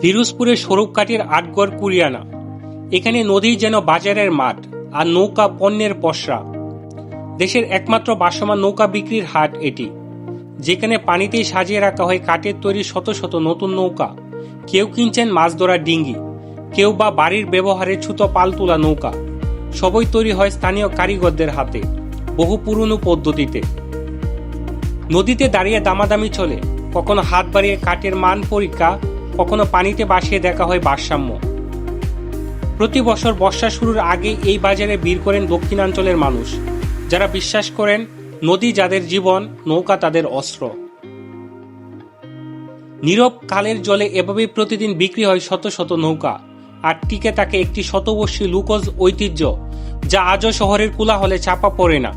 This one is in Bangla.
পিরোজপুরের স্বরূপকাঠির আটগড় কুরিয়ানা। এখানে নদী যেন বাজারের মাঠ আর নৌকা পণ্যের পসরা। দেশের একমাত্র বাসমান নৌকা বিক্রির হাট এটি। যেখানে পানিতেই সাজিয়ে রাখা হয় কাঠের তৈরি শত শত নতুন নৌকা। কেউ কিনছেন মাছ ধরার ডিঙ্গি, কেউ বা বাড়ির ব্যবহারে ছুতো পাল তোলা নৌকা। সবই তৈরি হয় স্থানীয় কারিগরদের হাতে, বহু পুরনো পদ্ধতিতে। নদীতে দাঁড়িয়ে দামাদামি চলে, কখনো হাত বাড়িয়ে কাঠের মান পরীক্ষা কখনো পানিতে বাসিয়ে দেখা হয় ভারসাম্য। প্রতি বছর বর্ষা শুরুর আগে এই বাজারে ভিড় করেন দক্ষিণাঞ্চলের মানুষ, যারা বিশ্বাস করেন নদী যাদের জীবন, নৌকা তাদের অস্ত্র। নীরব কালের জলে এভাবেই প্রতিদিন বিক্রি হয় শত শত নৌকা, আর টিকে তাকে একটি শতবর্ষী লুকজ ঐতিহ্য, যা আজও শহরের কোলাহলে চাপা পড়ে না।